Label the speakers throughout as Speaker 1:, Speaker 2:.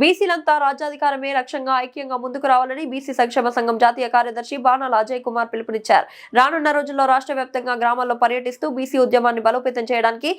Speaker 1: బీసీలంతా రాజ్యాధికారమే లక్ష్యంగా ఐక్యంగా ముందుకు రావాలని బీసీ సంక్షేమ సంఘం జాతీయ కార్యదర్శి బాణాల అజయ్ కుమార్ పిలుపునిచ్చారు. రానున్న రోజుల్లో రాష్ట్ర వ్యాప్తంగా గ్రామాల్లో పర్యటిస్తూ బీసీ ఉద్యమాన్ని బలోపేతం చేయడానికి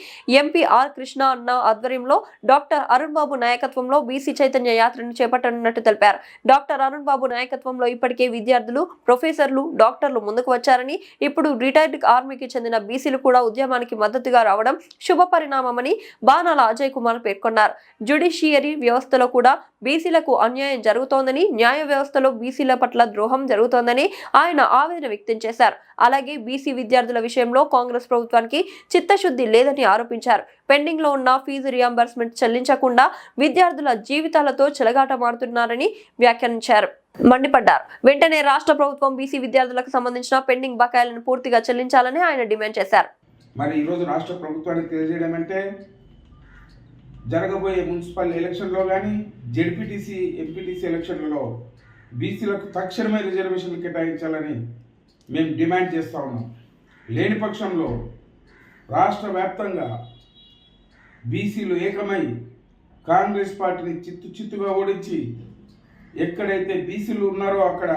Speaker 1: ఎంపీ ఆర్ కృష్ణ అన్న ఆధ్వర్యంలో డాక్టర్ అరుణ్ బాబు నాయకత్వంలో బీసీ చైతన్య యాత్రను చేపట్టనున్నట్టు తెలిపారు. డాక్టర్ అరుణ్ బాబు నాయకత్వంలో ఇప్పటికే విద్యార్థులు ప్రొఫెసర్లు డాక్టర్లు ముందుకు వచ్చారని ఇప్పుడు రిటైర్డ్ ఆర్మీకి చెందిన బీసీలు కూడా ఉద్యమానికి మద్దతుగా రావడం శుభ పరిణామమని బాణాల అజయ్ కుమార్ పేర్కొన్నారు. జ్యుడిషియరీ వ్యవస్థలో కూడా బీసీలకు అన్యాయం జరుగుతోందని న్యాయ వ్యవస్థలో బీసీల పట్ల ద్రోహం జరుగుతోందని ఆయన ఆవేదన వ్యక్తం చేశారు. అలాగే బీసీ విద్యార్థుల విషయంలో కాంగ్రెస్ ప్రభుత్వానికి చిత్తశుద్ధి లేదని ఆరోపించారు. పెండింగ్లో ఉన్న ఫీజు రియంబర్స్మెంట్ చెల్లించకుండా విద్యార్థుల జీవితాలతో చెలగాటమాడుతున్నారని వ్యాఖ్యానించారు. మండిపడ్డారు. వెంటనే రాష్ట్ర ప్రభుత్వం బీసీ విద్యార్థులకు సంబంధించిన పెండింగ్ బకాయిలను పూర్తిగా చెల్లించాలని ఆయన డిమాండ్ చేశారు.
Speaker 2: మరి ఈరోజు రాష్ట్ర ప్రభుత్వానికి తెలియజేయడం అంటే జరగబోయే మున్సిపల్ ఎలక్షన్లో కానీ జెడ్పీటీసీ ఎంపీటీసీ ఎలక్షన్లలో బీసీలకు తక్షణమే రిజర్వేషన్లు కేటాయించాలని మేము డిమాండ్ చేస్తూ ఉన్నాం. లేని పక్షంలో రాష్ట్ర వ్యాప్తంగా బీసీలు ఏకమై కాంగ్రెస్ పార్టీని చిత్తు చిత్తుగా ఓడించి ఎక్కడైతే బీసీలు ఉన్నారో అక్కడ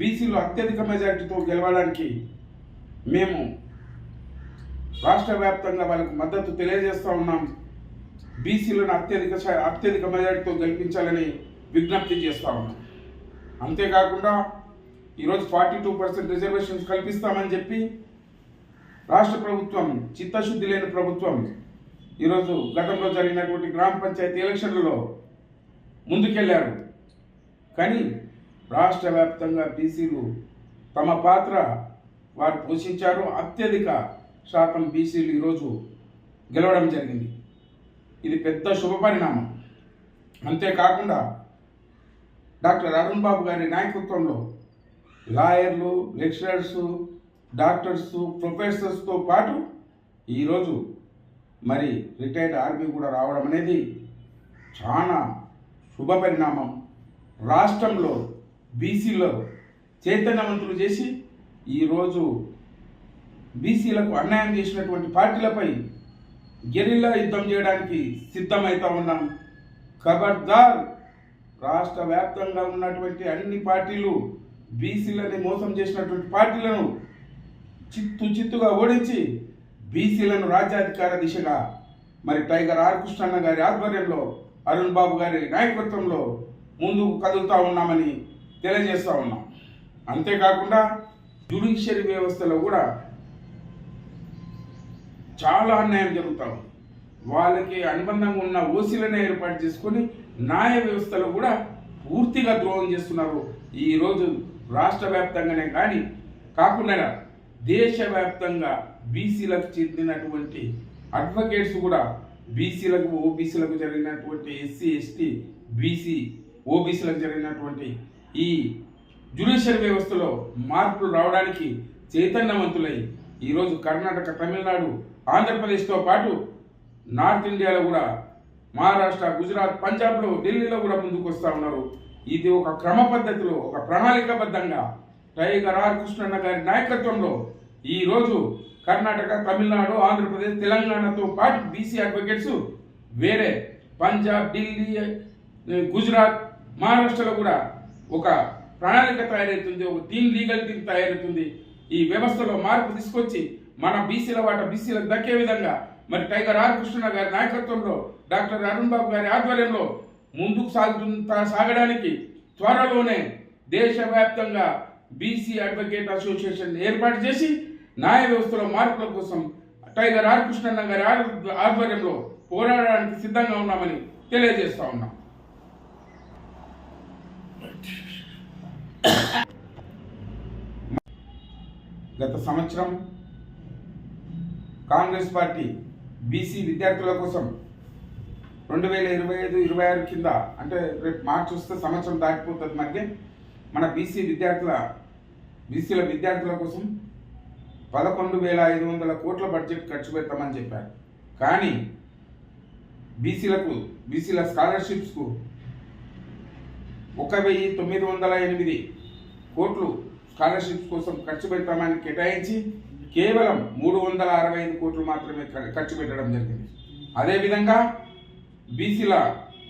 Speaker 2: బీసీలు అత్యధిక మెజారిటీతో గెలవడానికి మేము రాష్ట్ర వ్యాప్తంగా వాళ్ళకు మద్దతు తెలియజేస్తూ ఉన్నాం. బీసీలను అత్యధిక అత్యధిక మెజారిటీతో గెలిపించాలని విజ్ఞప్తి చేస్తా ఉన్నాం. అంతేకాకుండా ఈరోజు ఫార్టీ టూ పర్సెంట్ రిజర్వేషన్స్ కల్పిస్తామని చెప్పి రాష్ట్ర ప్రభుత్వం చిత్తశుద్ధి లేని ప్రభుత్వం ఈరోజు గతంలో జరిగినటువంటి గ్రామ పంచాయతీ ఎలక్షన్లలో ముందుకెళ్ళారు. కానీ రాష్ట్ర వ్యాప్తంగా బీసీలు తమ పాత్ర వారు పోషించారు. అత్యధిక శాతం బీసీలు ఈరోజు గెలవడం జరిగింది. ఇది పెద్ద శుభ పరిణామం. అంతేకాకుండా డాక్టర్ అరుణ్ బాబు గారి నాయకత్వంలో లాయర్లు లెక్చరర్స్ డాక్టర్స్ ప్రొఫెసర్స్తో పాటు ఈరోజు మరి రిటైర్డ్ ఆర్మీ కూడా రావడం అనేది చాలా శుభ పరిణామం. రాష్ట్రంలో బీసీలో చైతన్యవంతులు చేసి ఈరోజు బీసీలకు అన్యాయం చేసినటువంటి పార్టీలపై గెరిల్లా యుద్ధం చేయడానికి సిద్ధమవుతా ఉన్నాం. ఖబర్దార్ రాష్ట్ర వ్యాప్తంగా ఉన్నటువంటి అన్ని పార్టీలు బీసీలని మోసం చేసినటువంటి పార్టీలను చిత్తు చిత్తుగా ఓడించి బీసీలను రాజ్యాధికార దిశగా మరి టైగర్ ఆర్ కృష్ణన్న గారి ఆధ్వర్యంలో అరుణ్ బాబు గారి నాయకత్వంలో ముందుకు కదులుతూ ఉన్నామని తెలియజేస్తూ ఉన్నాం. అంతేకాకుండా జ్యుడిషియరీ వ్యవస్థలో కూడా చాలా అన్యాయం జరుగుతూ ఉంది. వాళ్ళకి అనుబంధంగా ఉన్న ఓసీలను ఏర్పాటు చేసుకొని న్యాయ వ్యవస్థలో కూడా పూర్తిగా ద్రోహం చేస్తున్నారు. ఈరోజు రాష్ట్ర వ్యాప్తంగానే కానీ కాకుండా దేశవ్యాప్తంగా బీసీలకు చెందినటువంటి అడ్వకేట్స్ కూడా బీసీలకు ఓబీసీలకు జరిగినటువంటి ఎస్సీ ఎస్టీ బీసీ ఓబీసీలకు జరిగినటువంటి ఈ జ్యుడిషియల్ వ్యవస్థలో మార్పులు రావడానికి చైతన్యవంతులై ఈరోజు కర్ణాటక తమిళనాడు ఆంధ్రప్రదేశ్తో పాటు నార్త్ ఇండియాలో కూడా మహారాష్ట్ర గుజరాత్ పంజాబ్లో ఢిల్లీలో కూడా ముందుకు వస్తూ ఉన్నారు. ఇది ఒక క్రమ పద్ధతిలో ఒక ప్రణాళికాబద్ధంగా టైగర్ ఆర్ కృష్ణన్న గారి నాయకత్వంలో ఈరోజు కర్ణాటక తమిళనాడు ఆంధ్రప్రదేశ్ తెలంగాణతో పాటు బీసీ అడ్వకేట్స్ వేరే పంజాబ్ ఢిల్లీ గుజరాత్ మహారాష్ట్రలో కూడా ఒక ప్రణాళిక తయారవుతుంది ఒక టీమ్ లీగల్ టీం తయారవుతుంది ఈ వ్యవస్థలో మార్పు తీసుకొచ్చి మన బీసీల వాట బీసీలకు దక్కే విధంగా మరి టైగర్ ఆర్ కృష్ణ గారి నాయకత్వంలో డాక్టర్ అరుణ్ బాబు గారి ఆధ్వర్యంలో ముందుకు సాగుతున్న సాగడానికి త్వరలోనే దేశవ్యాప్తంగా బీసీ అడ్వకేట్ అసోసియేషన్ ఏర్పాటు చేసి న్యాయ వ్యవస్థలో మార్పుల కోసం టైగర్ ఆర్ కృష్ణన్న గారి ఆధ్వర్యంలో పోరాడడానికి సిద్ధంగా ఉన్నామని తెలియజేస్తా ఉన్నాం. గత సంవత్సరం కాంగ్రెస్ పార్టీ బీసీ విద్యార్థుల కోసం రెండు వేల ఇరవై ఐదు ఇరవై ఆరు కింద అంటే రేపు మార్చి వస్తే సంవత్సరం దాటిపోతుంది మనకి మన బీసీ విద్యార్థుల బీసీల విద్యార్థుల కోసం పదకొండు వేల ఐదు వందల కోట్ల బడ్జెట్ ఖర్చు పెడతామని చెప్పారు. కానీ బీసీలకు బీసీల స్కాలర్షిప్స్కు ఒక వెయ్యి తొమ్మిది వందల ఎనిమిది కోట్లు స్కాలర్షిప్స్ కోసం ఖర్చు పెడతామని కేటాయించి కేవలం మూడు వందల అరవై ఐదు కోట్లు మాత్రమే ఖర్చు పెట్టడం జరిగింది. అదేవిధంగా బీసీల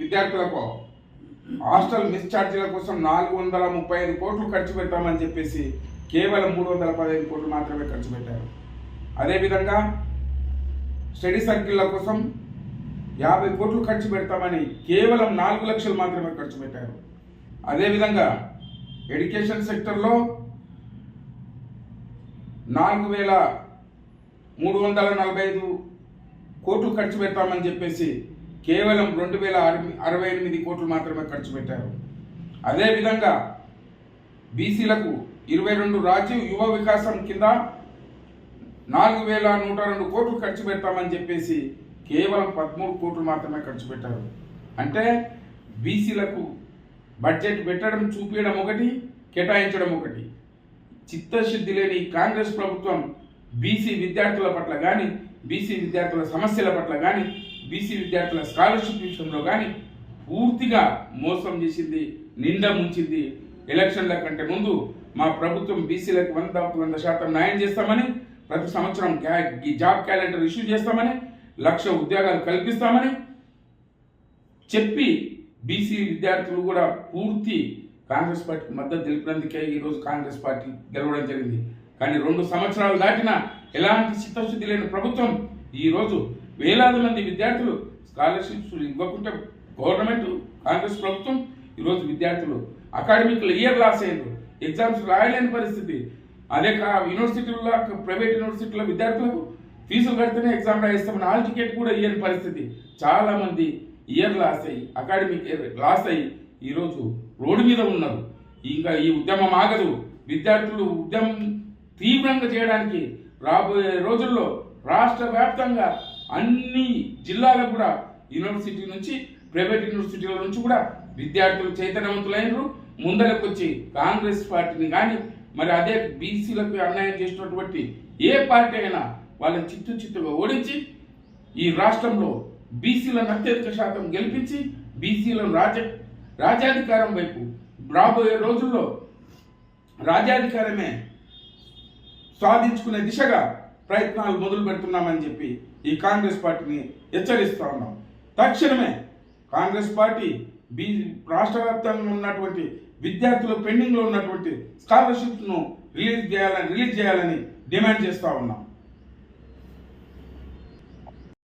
Speaker 2: విద్యార్థులకు హాస్టల్ మిస్ ఛార్జీల కోసం నాలుగు వందల ముప్పై ఐదు కోట్లు ఖర్చు పెట్టామని చెప్పేసి కేవలం మూడు వందల పదహైదు కోట్లు మాత్రమే ఖర్చు పెట్టారు. అదేవిధంగా స్టడీ సర్కిళ్ళ కోసం యాభై కోట్లు ఖర్చు పెడతామని కేవలం నాలుగు లక్షలు మాత్రమే ఖర్చు పెట్టారు. అదేవిధంగా ఎడ్యుకేషన్ సెక్టర్లో నాలుగు వేల మూడు వందల నలభై ఐదు కోట్లు ఖర్చు పెడతామని చెప్పేసి కేవలం రెండు వేల అరవై- అరవై ఎనిమిది కోట్లు మాత్రమే ఖర్చు పెట్టారు. అదేవిధంగా బీసీలకు ఇరవై రెండు రాజీవ్ యువ వికాసం కింద నాలుగు వేల నూట రెండు కోట్లు ఖర్చు పెడతామని చెప్పేసి కేవలం పదమూడు కోట్లు మాత్రమే ఖర్చు పెట్టారు. అంటే బీసీలకు బడ్జెట్ పెట్టడం చూపించడం ఒకటి కేటాయించడం ఒకటి. చిత్తశుద్ధి లేని ఈ కాంగ్రెస్ ప్రభుత్వం బీసీ విద్యార్థుల పట్ల కానీ బీసీ విద్యార్థుల సమస్యల పట్ల కానీ బీసీ విద్యార్థుల స్కాలర్షిప్ విషయంలో కానీ పూర్తిగా మోసం చేసింది నిండా ముంచింది. ఎలక్షన్ల కంటే ముందు మా ప్రభుత్వం బీసీలకు వంద వంద శాతం న్యాయం చేస్తామని ప్రతి సంవత్సరం ఈ జాబ్ క్యాలెండర్ ఇష్యూ చేస్తామని లక్ష ఉద్యోగాలు కల్పిస్తామని చెప్పి బీసీ విద్యార్థులు కూడా పూర్తి కాంగ్రెస్ పార్టీకి మద్దతు తెలిపినందుకే ఈరోజు కాంగ్రెస్ పార్టీ గెలవడం జరిగింది. కానీ రెండు సంవత్సరాలు దాటినా ఎలాంటి చిత్తశుద్ధి లేని ప్రభుత్వం ఈరోజు వేలాది మంది విద్యార్థులు స్కాలర్షిప్స్ ఇవ్వకుంటే గవర్నమెంట్ కాంగ్రెస్ ప్రభుత్వం ఈరోజు విద్యార్థులు అకాడమిక్లు ఇయర్ లాస్ అయ్యారు. ఎగ్జామ్స్ రాయలేని పరిస్థితి. అదే కా యూనివర్సిటీల్లో ప్రైవేట్ యూనివర్సిటీల విద్యార్థులకు ఫీజులు కడితేనే ఎగ్జామ్ రాయిస్తామని హాల్ టికెట్ కూడా ఇయ్యని పరిస్థితి. చాలామంది ఇయర్ లాస్ అయ్యి అకాడమిక్ ఇయర్ లాస్ అయ్యి ఈరోజు రోడ్డు మీద ఉన్నారు. ఇంకా ఈ ఉద్యమం ఆగదు. విద్యార్థులు ఉద్యమం తీవ్రంగా చేయడానికి రాబోయే రోజుల్లో రాష్ట్ర వ్యాప్తంగా అన్ని జిల్లాలకు కూడా యూనివర్సిటీ నుంచి ప్రైవేట్ యూనివర్సిటీల నుంచి కూడా విద్యార్థులు చైతన్యవంతులైనరు. ముందరకు వచ్చి కాంగ్రెస్ పార్టీని కానీ మరి అదే బీసీలకు అన్యాయం చేసినటువంటి ఏ పార్టీ అయినా వాళ్ళని చిత్తు చిత్తుగా ఓడించి ఈ రాష్ట్రంలో బీసీలను అత్యధిక శాతం గెలిపించి బీసీలను రాజ రాజ్యాధికారం వైపు రాబోయే రోజుల్లో రాజ్యాధికారమే సాధించుకునే దిశగా ప్రయత్నాలు మొదలు పెడుతున్నామని చెప్పి ఈ కాంగ్రెస్ పార్టీని హెచ్చరిస్తూ ఉన్నాం. తక్షణమే కాంగ్రెస్ పార్టీ బీ రాష్ట్ర వ్యాప్తంగా ఉన్నటువంటి విద్యార్థుల పెండింగ్లో ఉన్నటువంటి స్కాలర్షిప్ను రిలీజ్ చేయాలని రిలీజ్ చేయాలని డిమాండ్ చేస్తూ ఉన్నాం.